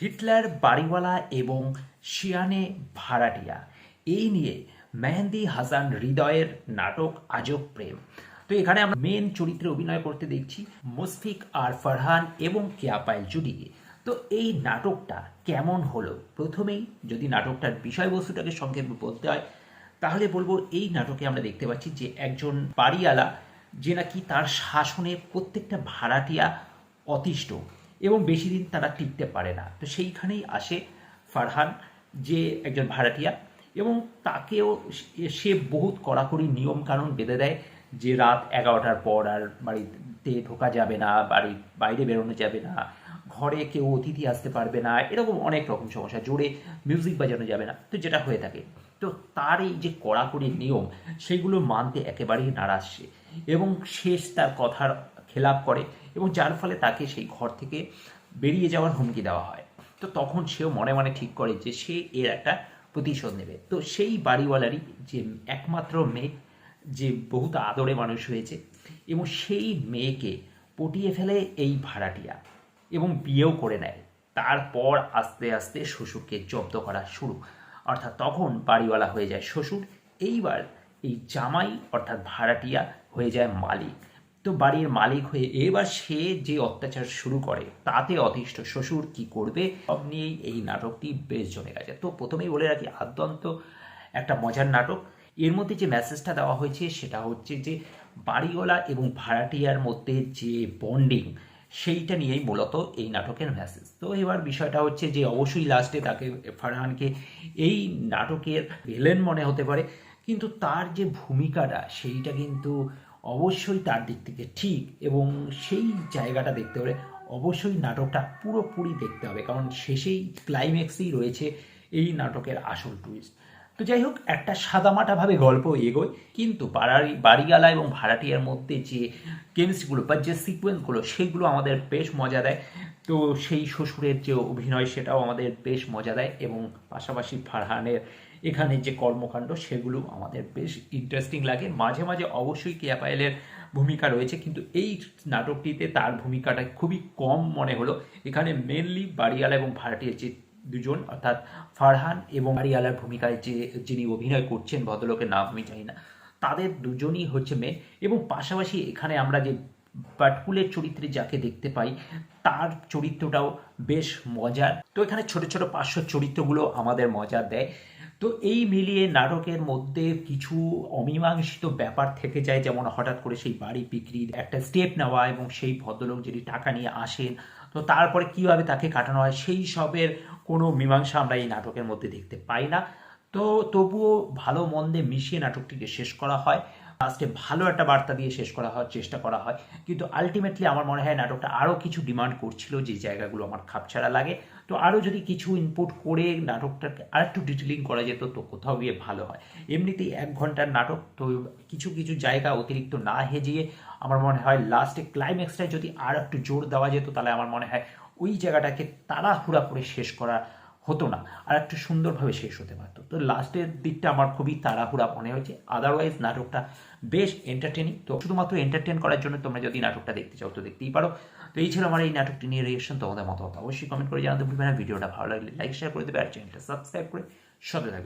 Hitler, বাড়িওয়ালা এবং শিয়ানে ভাড়াটিয়া। এই নিয়ে মেহেন্দি হাসান হৃদয়ের নাটক আজব প্রেম। তো এখানে আমরা মেন চরিত্রে অভিনয় করতে দেখছি মুশফিক আর ফারহান এবং কেয়া পায়েল জুডিকে। তো এই নাটকটা কেমন হলো? প্রথমেই যদি নাটকটার বিষয়বস্তুটাকে সংক্ষেপে বলতে হয়, তাহলে বলব এই নাটকে আমরা দেখতে পাচ্ছি যে একজন বাড়িওয়ালা, যে নাকি তার শাসনে প্রত্যেকটা ভাড়াটিয়া অতিষ্ঠ। এবং বেশি দিন তারা টিকতে পারে না। তো সেইখানেই আসে ফারহান, যে একজন ভাড়াটিয়া এবং তাকেও সে- বহুত কড়াকড়ি নিয়ম কানুন বেঁধে দেয় যে রাত এগারোটার পর আর বাড়িতে ঢোকা যাবে না, বাড়ির বাইরে বেরোনো যাবে না, ঘরে কেউ অতিথি আসতে পারবে না, এরকম অনেক রকম সমস্যা, জোরে মিউজিক বাজানো যাবে না, তো যেটা হয়ে থাকে। তো তার এই যে কড়াকড়ি নিয়ম, সেগুলো মানতে একেবারেই নারাজ সে এবং শেষ তার কথার খেলাপ করে এবং যার ফলে তাকে সেই ঘর থেকে বেরিয়ে যাওয়ার হুমকি দেওয়া হয়। তো তখন সেও মনে মনে ঠিক করে যে সে এর একটা প্রতিশোধ নেবে। তো সেই বাড়িওয়ালারই যে একমাত্র মেয়ে, যে বহুত আদরে মানুষ হয়েছে এবং সেই মেয়েকে পটিয়ে ফেলে এই ভাড়াটিয়া এবং বিয়েও করে নেয়। তারপর আস্তে আস্তে শ্বশুরকে জব্দ করা শুরু। অর্থাৎ তখন বাড়িওয়ালা হয়ে যায় শ্বশুর। এইবার এই জামাই অর্থাৎ ভাড়াটিয়া হয়ে যায় মালিক। তো বাড়ির মালিক হয়ে এবার সে যে অত্যাচার শুরু করে, তাতে অতিষ্ঠ শ্বশুর কি করবে, সব নিয়েই এই নাটকটি বেশ জমে গেছে। তো প্রথমেই বলে রাখি, আদ্যন্ত একটা মজার নাটক। এর মধ্যে যে মেসেজটা দেওয়া হয়েছে, সেটা হচ্ছে যে বাড়িওয়ালা এবং ভাড়াটিয়ার মধ্যে যে বন্ডিং সেইটা নিয়েই মূলত এই নাটকের মেসেজ তো এবার বিষয়টা হচ্ছে যে অবশ্যই লাস্টে তাকে, ফারহানকে এই নাটকের ভিলেন মনে হতে পারে, কিন্তু তার যে ভূমিকাটা, সেইটা কিন্তু অবশ্যই তার দিক থেকে ঠিক এবং সেই জায়গাটা দেখতে হলে অবশ্যই নাটকটা পুরোপুরি দেখতে হবে। কারণ শেষেই ক্লাইম্যাক্সেই রয়েছে এই নাটকের আসল টুইস্ট তো যাই হোক, একটা সাদামাটাভাবে গল্প এগোয়, কিন্তু বাড়ি বাড়িওয়ালা এবং ভাড়াটিয়ার মধ্যে যে কেমিস্ট্রিগুলো বা যে সিকোয়েন্সগুলো সেগুলো আমাদের বেশ মজা দেয়। তো সেই শ্বশুরের যে অভিনয়, সেটাও আমাদের বেশ মজা দেয় এবং পাশাপাশি ফারহানের এখানে যে কর্মকাণ্ড, সেগুলো আমাদের বেশ ইন্টারেস্টিং লাগে। মাঝে মাঝে অবশ্যই কেয়া পায়েলের ভূমিকা রয়েছে, কিন্তু এই নাটকটিতে তার ভূমিকাটা খুবই কম মনে হলো। এখানে মেনলি বাড়িওয়ালা এবং ভাড়াটিয়ার যে দুজন, অর্থাৎ ফারহান এবং বাড়িওয়ালার ভূমিকায় যে, যিনি অভিনয় করছেন, ভদ্রলোকের নাম আমি জানি না, তাদের দুজনই হচ্ছে মেন এবং পাশাপাশি এখানে আমরা যে পাটকুলের চরিত্রে যাকে দেখতে পাই, তার চরিত্রটাও বেশ মজার। তো এখানে ছোট ছোট পার্শ্ব চরিত্রগুলো আমাদের মজা দেয়। তো এই মিলিয়ে নাটকের মধ্যে কিছু অমীমাংসিত ব্যাপার থেকে যায়, যেমন হঠাৎ করে সেই বাড়ি বিক্রির একটা স্টেপ নেওয়া এবং সেই ভদ্রলোক যদি টাকা নিয়ে আসেন, তো তারপরে কীভাবে তাকে কাটানো হয়, সেই সবের কোনো মীমাংসা আমরা এই নাটকের মধ্যে দেখতে পাই না। তো তবুও ভালো মন্দে মিশিয়ে নাটকটিকে শেষ করা হয়। লাস্টে ভালো একটা বার্তা দিয়ে শেষ করা হওয়ার চেষ্টা করা হয়। কিন্তু আলটিমেটলি আমার মনে হয় নাটকটা আরও কিছু ডিমান্ড করছিল যে জায়গাগুলো আমার খাপছাড়া লাগে। তো আরও যদি কিছু ইনপুট করে নাটকটাকে আরেকটু ডিটেলিং করা যেত, তো কোথাও গিয়ে ভালো হয়। এমনিতেই এক ঘণ্টার নাটক, তো কিছু কিছু জায়গা অতিরিক্ত না হেজিয়ে আমার মনে হয় লাস্টে ক্লাইম্যাক্সটায় যদি আর একটু জোর দেওয়া যেত, তাহলে আমার মনে হয় ওই জায়গাটাকে তাড়াহুড়া করে শেষ করা হতো না। আর একটা সুন্দরভাবে শেষ হতে পারতো। তো লাস্টের দিকটা আমার খুবই তাড়াহুড়া মনে হয়েছে। আদারওয়াইজ নাটকটা বেশ এন্টারটেনিং তো শুধুমাত্র এন্টারটেন করার জন্য তোমরা যদি নাটকটা দেখতে চাও, তো দেখতেই পারো। তো এই ছিল আমার এই নাটকটি নিয়ে রিয়েকশন তোমাদের মতো অবশ্যই কমেন্ট করে জানাতে ভুলবে না। ভিডিওটা ভালো লাগলে লাইক শেয়ার করে দেবে। আর চ্যানেলটা সাবস্ক্রাইব করে সাথে থাকবে।